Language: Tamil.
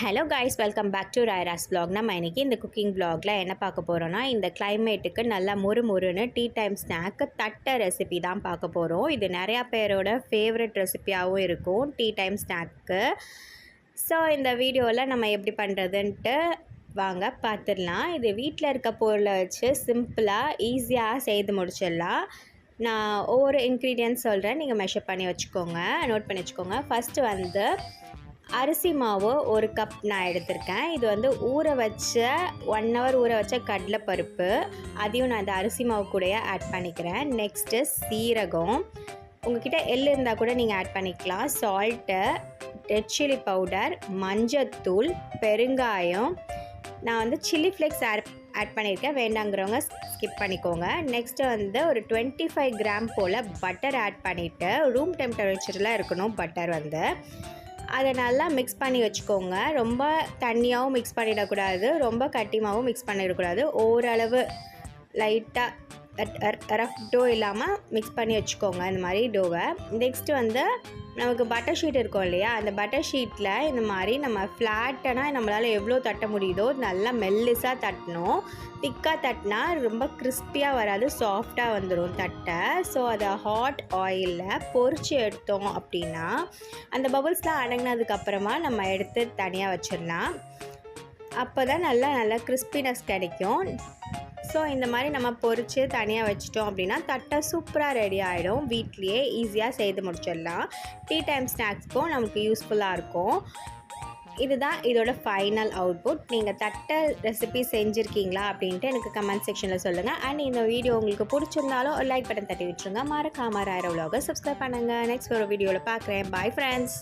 Hello guys welcome back to Rayaras vlog. நம்ம இன்றைக்கி இந்த குக்கிங் vlogல என்ன பார்க்க போகிறோன்னா இந்த கிளைமேட்டுக்கு நல்லா முறு முறுன்னு டீ டைம் ஸ்நாக்கு தட்டை ரெசிபி தான் பார்க்க போகிறோம் இது நிறையா பேரோட ஃபேவரட் ரெசிபியாகவும் இருக்கும் டீ டைம் ஸ்நாக்கு ஸோ இந்த வீடியோவில் நம்ம எப்படி பண்ணுறதுன்ட்டு வாங்க பார்த்துடலாம். இது வீட்டில் இருக்க பொருளை வச்சு சிம்பிளாக ஈஸியாக செய்து முடிச்சிடலாம். நான் ஒவ்வொரு இன்க்ரீடியன்ட் சொல்கிறேன் நீங்கள் மெஷர் பண்ணி வச்சுக்கோங்க. நோட் பண்ணி வச்சுக்கோங்க. ஃபஸ்ட்டு வந்து அரிசி மாவு ஒரு கப் நான் எடுத்திருக்கேன். இது வந்து ஊற வச்ச ஒன் ஹவர் ஊற வச்ச கடலைப்பருப்பு. அதையும் நான் இந்த அரிசி மாவு கூடயே ஆட் பண்ணிக்கிறேன். நெக்ஸ்ட்டு சீரகம். உங்ககிட்ட எள் இருந்தால் கூட நீங்கள் ஆட் பண்ணிக்கலாம். சால்ட்டு ரெட் சில்லி பவுடர் மஞ்சத்தூள் பெருங்காயம். நான் வந்து சில்லி ஃப்ளேக்ஸ் ஆட் ஆட் பண்ணியிருக்கேன். வேண்டாங்கிறவங்க ஸ்கிப் பண்ணிக்கோங்க. நெக்ஸ்ட்டு வந்து ஒரு டுவெண்ட்டி ஃபைவ் கிராம் போல் பட்டர் ஆட் பண்ணிவிட்டு ரூம் டெம்பரேச்சரில் இருக்கணும் பட்டர் வந்து. அதை நல்லா மிக்ஸ் பண்ணி வச்சுக்கோங்க. ரொம்ப தண்ணியாகவும் மிக்ஸ் பண்ணிடக்கூடாது. ரொம்ப கட்டிமாவும் மிக்ஸ் பண்ணிடக்கூடாது. ஓரளவு லைட்டாக ரஃப் டோ இல்லாமல் மிக்ஸ் பண்ணி வச்சுக்கோங்க இந்த மாதிரி டோவை நெக்ஸ்ட்டு வந்து நமக்கு பட்டர் ஷீட் இருக்கும் இல்லையா? அந்த பட்டர் ஷீட்டில் இந்த மாதிரி நம்ம ஃப்ளாட்டனாக நம்மளால் எவ்வளோ தட்ட முடியுதோ நல்லா மெல்லிஸாக தட்டணும். திக்காக தட்டினா ரொம்ப கிறிஸ்பியாக வராது சாஃப்டாக வந்துடும் தட்டை. ஸோ அதை ஹாட் ஆயிலில் பொறிச்சு எடுத்தோம் அப்படின்னா அந்த பபுள்ஸ்லாம் அடங்கினதுக்கப்புறமா நம்ம எடுத்து தனியாக வச்சிடலாம். அப்போ தான் நல்லா நல்லா கிறிஸ்பினஸ் கிடைக்கும். ஸோ இந்த மாதிரி நம்ம பொரித்து தனியாக வச்சிட்டோம் அப்படின்னா தட்டை சூப்பராக ரெடி ஆகிடும் வீட்லேயே ஈஸியாக செய்து முடிச்சிடலாம். டீ டைம் ஸ்நாக்ஸ்க்கும் நமக்கு யூஸ்ஃபுல்லாக இருக்கும். இதுதான் இதோட ஃபைனல் அவுட்புட் நீங்கள் தட்டை ரெசிபி செஞ்சுருக்கீங்களா அப்படின்ட்டு எனக்கு கமெண்ட் செக்ஷனில் சொல்லுங்கள் அண்ட் இந்த வீடியோ உங்களுக்கு பிடிச்சிருந்தாலும் ஒரு லைக் பட்டன் தட்டி விட்டுருங்க. மறக்காம ராயிர விலாக சப்ஸ்கிரைப் பண்ணுங்கள் நெக்ஸ்ட் ஒரு வீடியோவில் பார்க்குறேன் பாய் ஃப்ரெண்ட்ஸ்